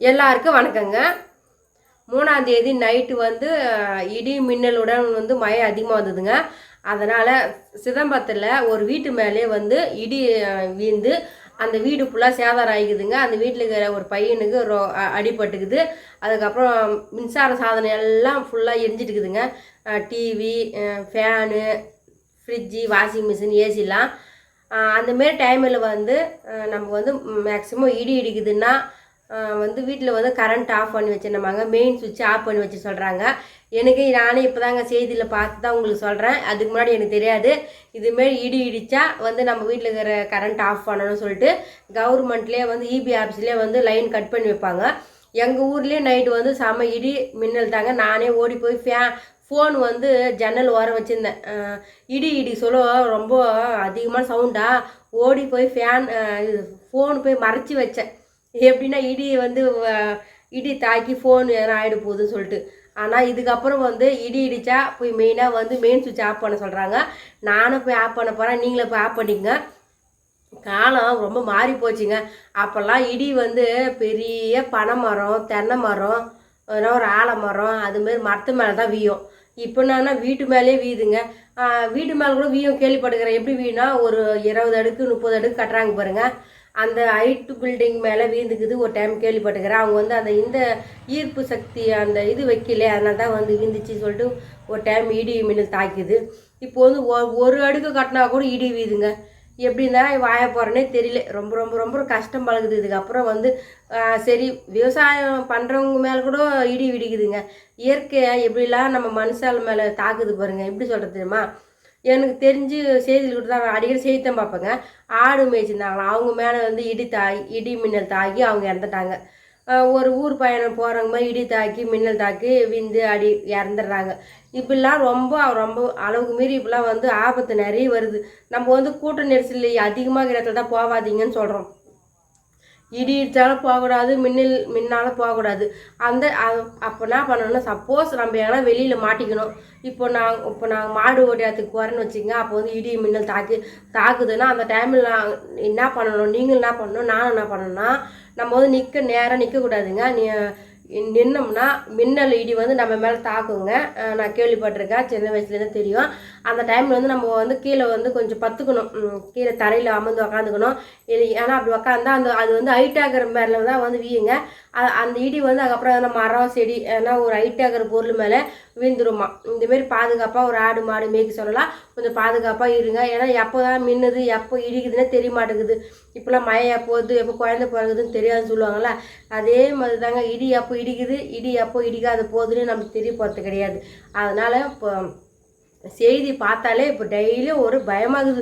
எல்லாருக்கும் வணக்கங்க. மூணாம் தேதி நைட்டு வந்து இடி மின்னலுடன் வந்து மழை அதிகமாக வந்ததுங்க. அதனால் சிதம்பரத்தில் ஒரு வீட்டு மேலே வந்து இடி வீழ்ந்து அந்த வீடு ஃபுல்லாக சேதாரம் ஆகிக்குதுங்க. அந்த வீட்டில் இருக்கிற ஒரு பையனுக்கு ரோ அடிபட்டுக்குது. அதுக்கப்புறம் மின்சார சாதனம் எல்லாம் ஃபுல்லாக எரிஞ்சிட்டுக்குதுங்க. TV fan fridge washing machine ஏசிலாம் அந்தமாரி டைமில் வந்து நமக்கு நம்ம வந்து மேக்ஸிமம் இடி இடிக்குதுன்னா வந்து வீட்டில் வந்து கரண்ட் ஆஃப் பண்ணி வச்சுருந்தாங்க மெயின் சுவிட்ச் ஆஃப் பண்ணி வச்சு சொல்கிறாங்க எனக்கு நானே இப்போ தாங்க செய்தியில் பார்த்து தான் உங்களுக்கு சொல்கிறேன் அதுக்கு முன்னாடி எனக்கு தெரியாது. இதுமாரி இடி இடித்தா வந்து நம்ம வீட்டில் இருக்கிற கரண்ட் ஆஃப் பண்ணணும்னு சொல்லிட்டு கவர்மெண்ட்லேயே வந்து இபி ஆஃபீஸ்லேயே வந்து லைன் கட் பண்ணி வைப்பாங்க. எங்கள் ஊர்லேயே நைட்டு வந்து செம இடி மின்னல் தாங்க. நானே ஓடி போய் ஃபே ஃபோன் வந்து ஜன்னல் ஓரம் வச்சுருந்தேன். இடி இடி சொல்ல ரொம்ப அதிகமான சவுண்டாக ஓடி போய் ஃபேன் இது ஃபோன் போய் மறைச்சி வச்சேன். எப்படின்னா இடி வந்து இடி தாக்கி ஃபோன் எதனா ஆகிட போகுதுன்னு சொல்லிட்டு. ஆனால் இதுக்கப்புறம் வந்து இடி இடித்தா போய் மெயினாக வந்து மெயின் சுவிட்ச் ஆஃப் பண்ண சொல்கிறாங்க நானும் போய் ஆஃப் பண்ண போகிறேன் நீங்களே போய் ஆஃப் பண்ணிக்கங்க. காலம் ரொம்ப மாறி போச்சுங்க. அப்போல்லாம் இடி வந்து பெரிய பனை மரம் தென்னை மரம் ஒரு ஆலமரம் அதுமாரி மரத்து மேலே தான் வீயும். இப்போ என்னன்னா வீட்டு மேலேயே வீதுங்க. வீட்டு மேலே கூட வீயும் கேள்விப்படுகிறேன் எப்படி வீணா ஒரு இருபது அடுக்கு முப்பது அடுக்கு கட்டுறாங்க பாருங்கள் அந்த ஹைட்டு பில்டிங் மேலே வீந்துக்குது. ஒரு டைம் கேள்விப்பட்டுக்கிறேன் அவங்க வந்து அந்த இந்த ஈர்ப்பு சக்தி அந்த இது வைக்கல. அதனால தான் வந்து வீந்துச்சு சொல்லிட்டு ஒரு டைம் இடி மின்னல் தாக்கிது. இப்போ வந்து ஒ- ஒரு அடுக்கு கட்டினா கூட இடி வீதுங்க. எப்படின்னா வாய போகிறேனே தெரியல. ரொம்ப ரொம்ப ரொம்ப கஷ்டம் பழகுது. இதுக்கப்புறம் வந்து சரி விவசாயம் பண்ணுறவங்க மேலே கூட இடி விடிக்குதுங்க. இயற்கையை எப்படிலாம் நம்ம மனுஷால் மேலே தாக்குது பாருங்கள் எப்படி சொல்கிறது தெரியுமா? எனக்கு தெரிஞ்சு செய்தியில் கூட தான் அடிக்கடி செய்தி தான் பார்ப்பேங்க. ஆடு மேய்ச்சிருந்தாங்களாம் அவங்க மேலே வந்து இடி தாய் இடி மின்னல் தாக்கி அவங்க இறந்துட்டாங்க. ஒரு ஊர் பயணம் போகிறவங்க மாதிரி இடி தாக்கி மின்னல் தாக்கி விந்து அடி இறந்துடுறாங்க. இப்படிலாம் ரொம்ப ரொம்ப அளவுக்கு மீறி இப்படிலாம் வந்து ஆபத்து நிறைய வருது. நம்ம வந்து கூட்ட நெரிசல் அதிகமாக இடத்துல தான் போகாதீங்கன்னு சொல்கிறோம் இடி இடித்தாலும் போகக்கூடாது மின்னல் மின்னாலும் போகக்கூடாது. அந்த அப்போ என்ன பண்ணணும்னா சப்போஸ் நம்ம எங்கன்னா வெளியில் மாட்டிக்கணும். இப்போ நான் இப்போ நாங்கள் மாடு ஓட்டியாத்துக்கு போகிறேன்னு வச்சுக்கோங்க அப்போ வந்து இடி மின்னல் தாக்கு தாக்குதுன்னா அந்த டைமில் நான் என்ன பண்ணணும்? நீங்கள் என்ன பண்ணணும்? நானும் என்ன பண்ணணும்னா நம்ம வந்து நிற்க நேராக நிற்கக்கூடாதுங்க நீ நின்னோம்னா மின்னல் இடி வந்து நம்ம மேலே தாக்குங்க. நான் கேள்விப்பட்டிருக்கேன். சின்ன வயசுலேருந்து தெரியும். அந்த டைமில் வந்து நம்ம வந்து கீழே வந்து கொஞ்சம் பத்துக்கணும். கீழே தரையில் அமர்ந்து உக்காந்துக்கணும். இது ஏன்னா அப்படி உக்காந்தா அந்த அது வந்து ஹைட்டாகிற மேலே தான் வந்து வீயுங்க. அந்த இடி வந்து அதுக்கப்புறம் அந்த மரம் செடி ஏன்னா ஒரு ஹைட்டாகிற பொருள் மேலே விழுந்துருமா. இந்தமாரி பாதுகாப்பாக ஒரு ஆடு மாடு மேய்க்க சொல்லலாம் கொஞ்சம் பாதுகாப்பாக இருங்க. ஏன்னா எப்போ தான் மின்னுது எப்போ இடிக்குதுன்னே தெரிய மாட்டேங்குது இப்போலாம் மழை போகுது எப்போ குழந்த பிறகுதுன்னு தெரியாதுன்னு சொல்லுவாங்கள்ல அதே மாதிரி தாங்க இடி எப்போ இடிக்குது இடி எப்போ இடிக்காது போகுதுன்னு நமக்கு தெரிய போகிறது கிடையாது. அதனால் இப்போ செய்தி பார்த்தாலே இப்போ டெய்லியும் ஒரு பயமாகுது.